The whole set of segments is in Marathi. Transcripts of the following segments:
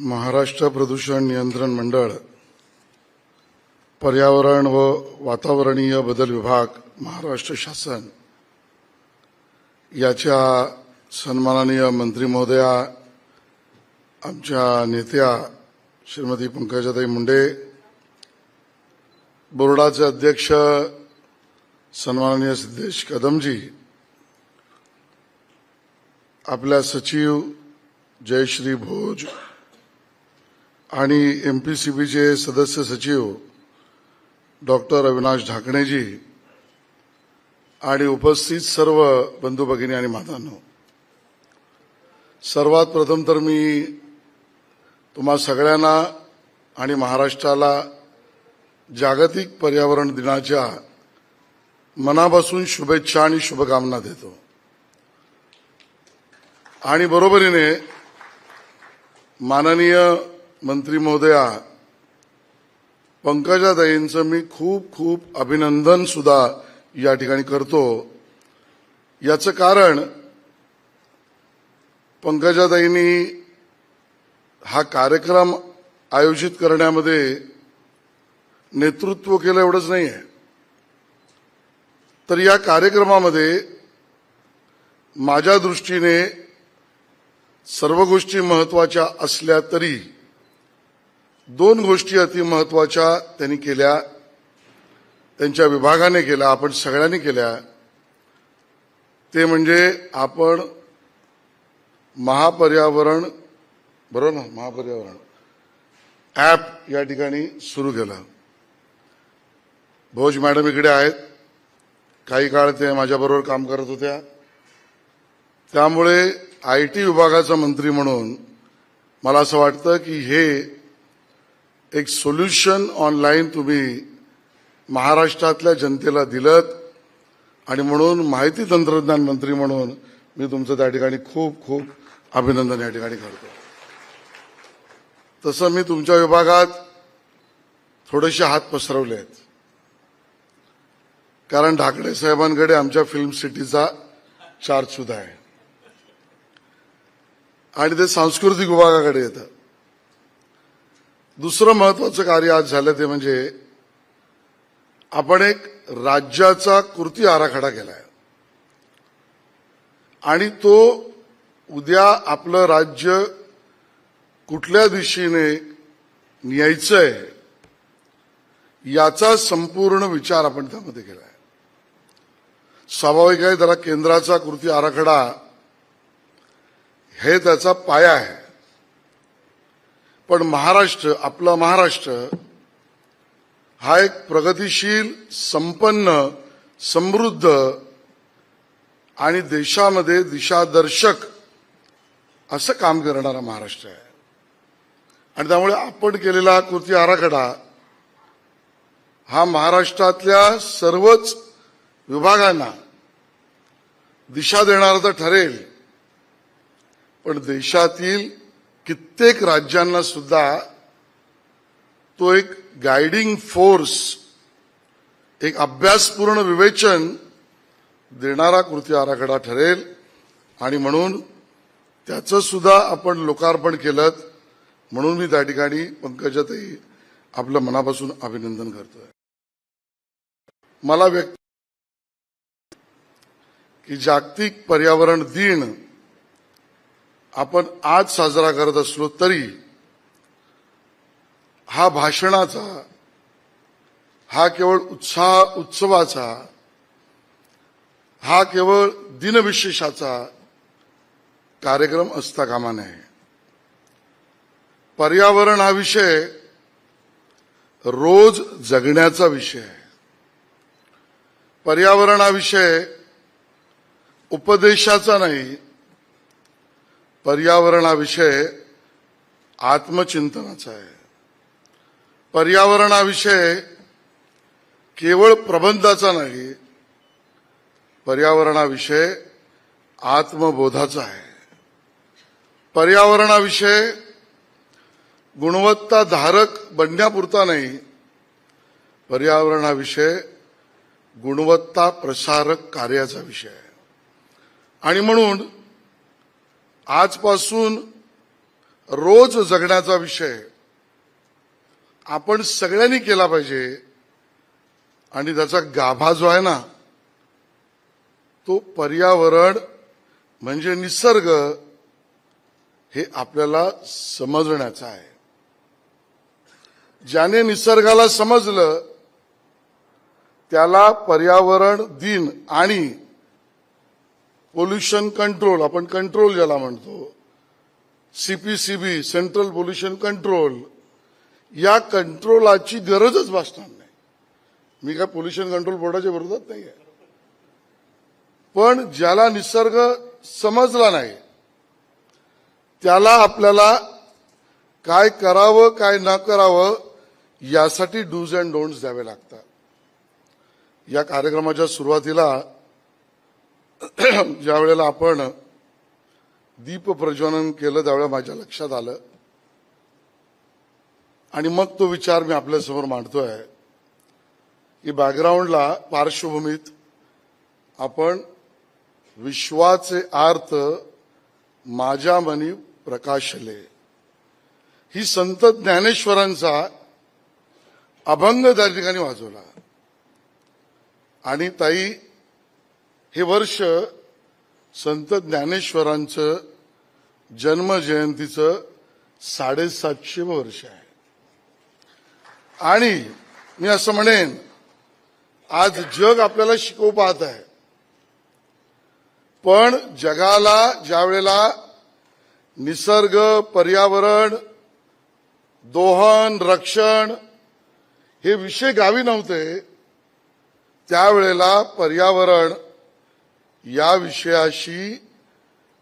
महाराष्ट्र प्रदूषण नियंत्रण मंडळ पर्यावरण व वातावरणीय बदल विभाग महाराष्ट्र शासन. याच्या सन्माननीय मंत्री महोदया आमच्या नेत्या श्रीमती पंकजाताई मुंडे बोर्डाचे अध्यक्ष सन्माननीय सिद्धेश कदमजी आपल्या सचिव जयश्री भोज आणि एम पी सी बीचे सदस्य सचिव डॉक्टर अविनाश ढाकणेजी आणि उपस्थित सर्व बंधू भगिनी आणि मातांनो सर्वात प्रथम तर मी तुम्हा सगळ्यांना आणि महाराष्ट्राला जागतिक पर्यावरण दिनाच्या मनापासून शुभेच्छा आणि शुभकामना देतो. आणि बरोबरीने माननीय मंत्री महोदया पंकजाताईंचं मी खूप खूप अभिनंदन सुद्धा या ठिकाणी करतो. याचं कारण पंकजाताईंनी हा कार्यक्रम आयोजित करण्यामध्ये नेतृत्व केलं एवढंच नाही आहे तर या कार्यक्रमामध्ये माझ्या दृष्टीने सर्व गोष्टी महत्त्वाच्या असल्या तरी दोन गोष्टी अतिमहत्वाच्या त्यांनी केल्या त्यांच्या विभागाने केल्या आपण सगळ्यांनी केल्या. ते म्हणजे आपण महापर्यावरण बरोबर ना? महापर्यावरण. ॲप या ठिकाणी सुरू केलं. भोज मॅडम इकडे आहेत. काही काळ ते माझ्याबरोबर काम करत होत्या. त्यामुळे आय टी विभागाचा मंत्री म्हणून मला असं वाटतं की हे एक सोल्युशन ऑनलाईन तुम्ही महाराष्ट्रातल्या जनतेला दिलत आणि म्हणून माहिती तंत्रज्ञान मंत्री म्हणून मी तुमचं त्या ठिकाणी खूप खूप अभिनंदन या ठिकाणी करतो. तसं मी तुमच्या विभागात थोडेसे हात पसरवले आहेत. कारण ढाकणे साहेबांकडे आमच्या फिल्म सिटीचा चार्ज सुद्धा आहे. आणि ते सांस्कृतिक विभागाकडे येतं. दुसरं महत्वाचं कार्य आज झालं ते म्हणजे आपण एक राज्याचा कृती आराखडा केलाय. आणि तो उद्या आपलं राज्य कुठल्या दिशेने न्यायचंय याचा संपूर्ण विचार आपण त्यामध्ये केलाय. स्वाभाविक आहे त्याला केंद्राचा कृती आराखडा हे त्याचा पाया आहे. पण महाराष्ट्र आपला महाराष्ट्र हा एक प्रगतिशील संपन्न समृद्ध आणि देशामध्ये दिशादर्शक असं काम करणारा महाराष्ट्र आहे. आणि त्यामुळे आपण केलेला कृती आराखडा हा महाराष्ट्रातल्या सर्वच विभागांना दिशा देणारा तर ठरेल पण देशातील कित्येक राज्यांना सुद्धा तो एक गायडिंग फोर्स एक अभ्यासपूर्ण विवेचन देणारा कृती आराखडा ठरेल. आणि म्हणून त्याचं सुद्धा आपण लोकार्पण केलं म्हणून मी त्या ठिकाणी पंकजातही आपलं मनापासून अभिनंदन करतोय. मला व्यक्त की जागतिक पर्यावरण दिन आपण आज साजरा करत असलो तरी हा भाषणाचा हा केवळ उत्साह उत्सवाचा हा केवळ दिनविशेषाचा कार्यक्रम असता कामा नये. पर्यावरण हा विषय रोज जगण्याचा विषय आहे. पर्यावरण हा विषय उपदेशाचा नाही पर्यावरण हा विषय आत्मचिंतनाचा आहे. पर्यावरण हा विषय केवळ प्रबंधाचा नाही पर्यावरण हा विषय आत्मबोधाचा आहे. पर्यावरण हा विषय गुणवत्ता धारक बनण्यापुरता नाही पर्यावरण हा विषय गुणवत्ता प्रसारक कार्याचा विषय आहे. आणि म्हणून आजपासून रोज जगण्याचा विषय आपण सगळ्यांनी केला पाहिजे आणि त्याचा गाभा जो आहे ना तो पर्यावरण म्हणजे निसर्ग हे आपल्याला समजण्याचं आहे. ज्याने निसर्गाला समजलं त्याला पर्यावरण दिन आणि पोल्युशन कंट्रोल आपण कंट्रोल ज्याला म्हणतो. सीपीसीबी सेंट्रल पोल्युशन कंट्रोल या कंट्रोलाची गरजच भासणार नाही. मी काय पोल्युशन कंट्रोल बोर्डाच्या विरोधात नाही आहे पण ज्याला निसर्ग समजला नाही त्याला आपल्याला काय करावं काय न करावं यासाठी डूज अँड डोंट्स द्यावे लागतात. या कार्यक्रमाच्या सुरुवातीला ज्या वेळेला आपण दीप प्रज्वलन केलं त्यावेळेला माझ्या लक्षात आलं. आणि मग तो विचार मी आपल्यासमोर मांडतोय की बॅकग्राऊंडला पार्श्वभूमीत आपण विश्वाचे आर्थ माझ्या मनी प्रकाशले. ही संत ज्ञानेश्वरांचा अभंग त्या ठिकाणी वाजवला. आणि ताई हे वर्ष संत ज्ञानेश्वरांचं जन्मजयंतीचं साडेसातशे वर्ष आहे. आणि मी असं म्हणेन आज जग आपल्याला शिकवू पाहत आहे. पण जगाला ज्या वेळेला निसर्ग पर्यावरण दोहन रक्षण हे विषय गावी नव्हते त्यावेळेला पर्यावरण या विषयाशी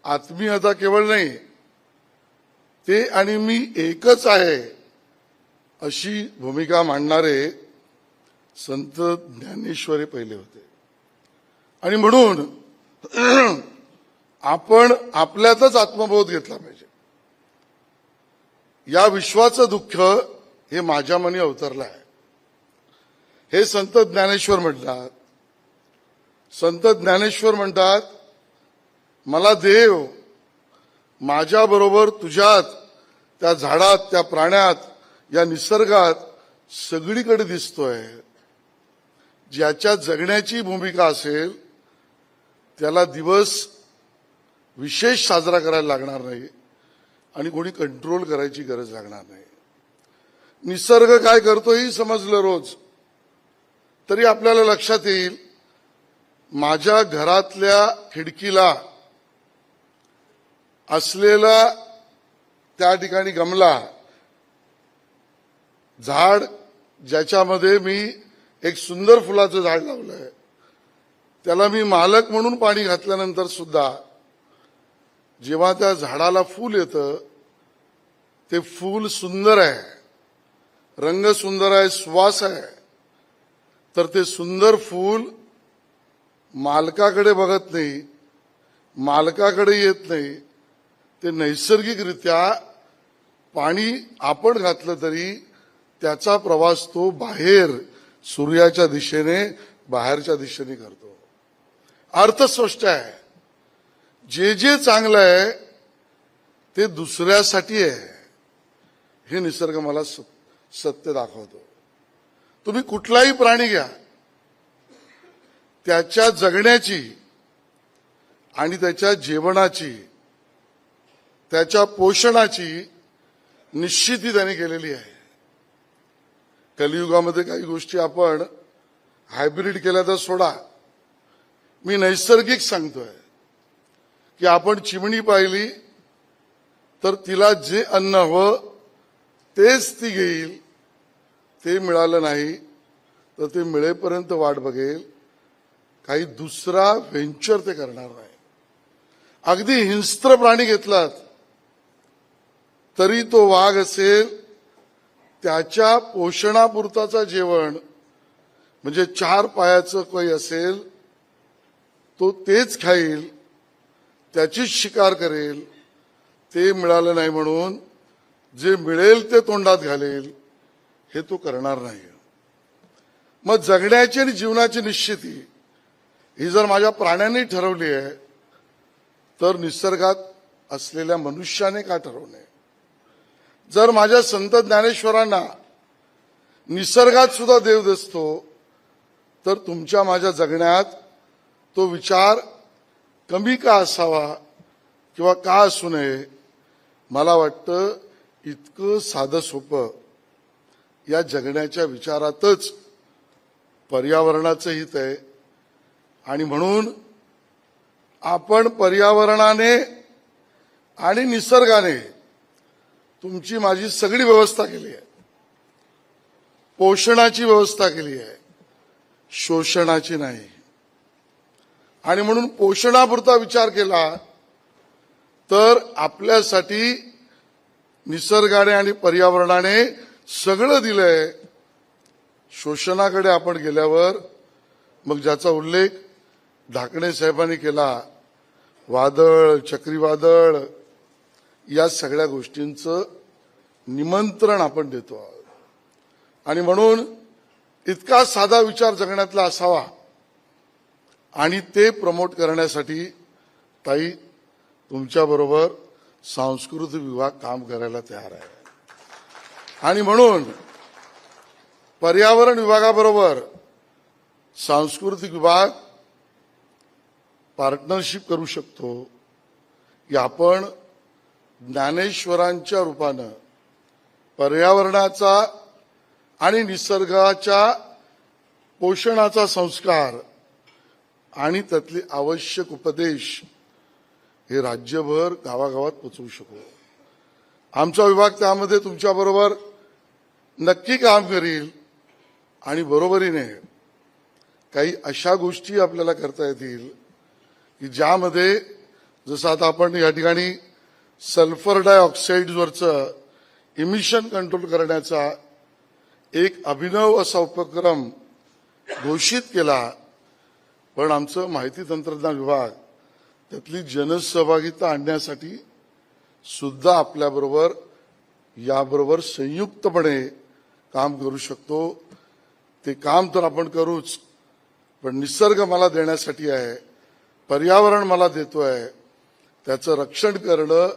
आत्मीयता केवळ नाही ते आणि मी एकच आहे अशी भूमिका मांडणारे संत ज्ञानेश्वरी पहिले होते. आणि म्हणून आपण आपल्यातच आत्मबोध घेतला पाहिजे. या विश्वाचं दुःख हे माझ्या मनी अवतरलं आहे. हे संत ज्ञानेश्वर म्हणतात संत ज्ञानेश्वर म्हणतात मला देव माझ्याबरोबर तुझ्यात त्या झाडात त्या प्राण्यात या निसर्गात सगळीकडे दिसतोय. ज्याच्या जगण्याची भूमिका असेल त्याला दिवस विशेष साजरा करायला लागणार नाही आणि कोणी कंट्रोल करायची गरज लागणार नाही. निसर्ग काय करतो ही समजलं रोज. तरी आपल्याला लक्षात येईल माझ्या घरातल्या खिडकीला असलेला त्या ठिकाणी गमला झाड ज्याच्यामध्ये मी एक सुंदर फुलाचं झाड लावलंय. त्याला मी मालक म्हणून पाणी घातल्यानंतर सुद्धा जेव्हा त्या झाडाला फूल येतं ते फूल सुंदर आहे रंग सुंदर आहे सुवास आहे. तर ते सुंदर फूल मालकाकडे बघत नाही मालकाकडे येत नाही ते नैसर्गिकरित्या पाणी आपण घातलं तरी त्याचा प्रवास तो बाहेर सूर्याच्या दिशेने बाहेरच्या दिशेने करतो. अर्थ स्पष्ट आहे. जे जे चांगलं आहे ते दुसऱ्यासाठी आहे. हे निसर्ग मला स- सत्य दाखवतो. तुम्ही कुठलाही प्राणी घ्या त्याच्या जगण्याची आणि त्याच्या जेवणाची त्याच्या पोषणाची निश्चिती त्याने केलेली आहे. कलियुगामध्ये काही गोष्टी आपण हायब्रिड केल्या तर सोडा. मी नैसर्गिक सांगतोय की आपण चिमणी पाहिली तर तिला जे अन्न हवं तेच ती घेईल. ते मिळालं नाही तर ते मिळेपर्यंत वाट बघेल. काही दुसरा व्हेंचर ते करणार नाही. अगदी हिंस्त्र प्राणी घेतलात तरी तो वाघ असेल त्याच्या पोषणापुरताचा जेवण म्हणजे चार पायाचं काही असेल तो तेच खाईल त्याचीच शिकार करेल ते मिळालं नाही म्हणून जे मिळेल ते तोंडात घालेल हे तो करणार नाही मग जगण्याची आणि जीवनाची निश्चिती ही जर माझ्या प्राण्यांनी ठरवली आहे तर निसर्गात असलेल्या मनुष्याने का ठरवू नये? जर माझ्या संत ज्ञानेश्वरांना निसर्गात सुद्धा देव दिसतो तर तुमच्या माझ्या जगण्यात तो विचार कमी का असावा किंवा का असू नये? मला वाटतं इतकं साधं सोपं या जगण्याच्या विचारातच पर्यावरणाचं हित आहे. आणि म्हणून आपण पर्यावरणाने आणि निसर्गाने तुमची माझी सगळी व्यवस्था केली आहे. पोषणाची व्यवस्था केली आहे. शोषणाची नाही. आणि म्हणून पोषणापुरता विचार केला तर आपल्यासाठी निसर्गाने आणि पर्यावरणाने सगळं दिलंय. शोषणाकडे आपण गेल्यावर मग ज्याचा उल्लेख धाकणे साहेबांनी केला वादळ चक्रीवादळ या सगळ्या गोष्टींचं निमंत्रण आपण देतो आहोत. आणि म्हणून इतका साधा विचार जगण्यातला असावा आणि ते प्रमोट करण्यासाठी ताई तुमच्याबरोबर सांस्कृतिक विभाग काम करायला तयार आहे. आणि म्हणून पर्यावरण विभागाबरोबर सांस्कृतिक विभाग पार्टनरशिप करू शकतो की आपण ज्ञानेश्वरांच्या रूपानं पर्यावरणाचा आणि निसर्गाच्या पोषणाचा संस्कार आणि त्यातले आवश्यक उपदेश हे राज्यभर गावागावात पोचवू शकू. आमचा विभाग त्यामध्ये तुमच्याबरोबर नक्की काम करील आणि बरोबरीने काही अशा गोष्टी आपल्याला करता येतील की ज्यामध्ये जसं आता आपण या ठिकाणी सल्फर डायऑक्साईडवरचं इमिशन कंट्रोल करण्याचा एक अभिनव असा उपक्रम घोषित केला पण आमचं माहिती तंत्रज्ञान विभाग त्यातली जनसहभागिता आणण्यासाठी सुद्धा आपल्याबरोबर याबरोबर संयुक्तपणे काम करू शकतो. ते काम तर आपण करूच पण निसर्ग मला देण्यासाठी आहे. पर्यावरण मला देतोय त्याचं रक्षण करणं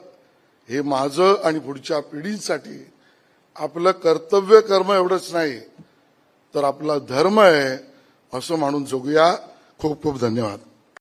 हे माझं आणि पुढच्या पिढींसाठी आपलं कर्तव्य कर्म एवढंच नाही तर आपला धर्म आहे असं मानून जगूया. खूप खूप धन्यवाद.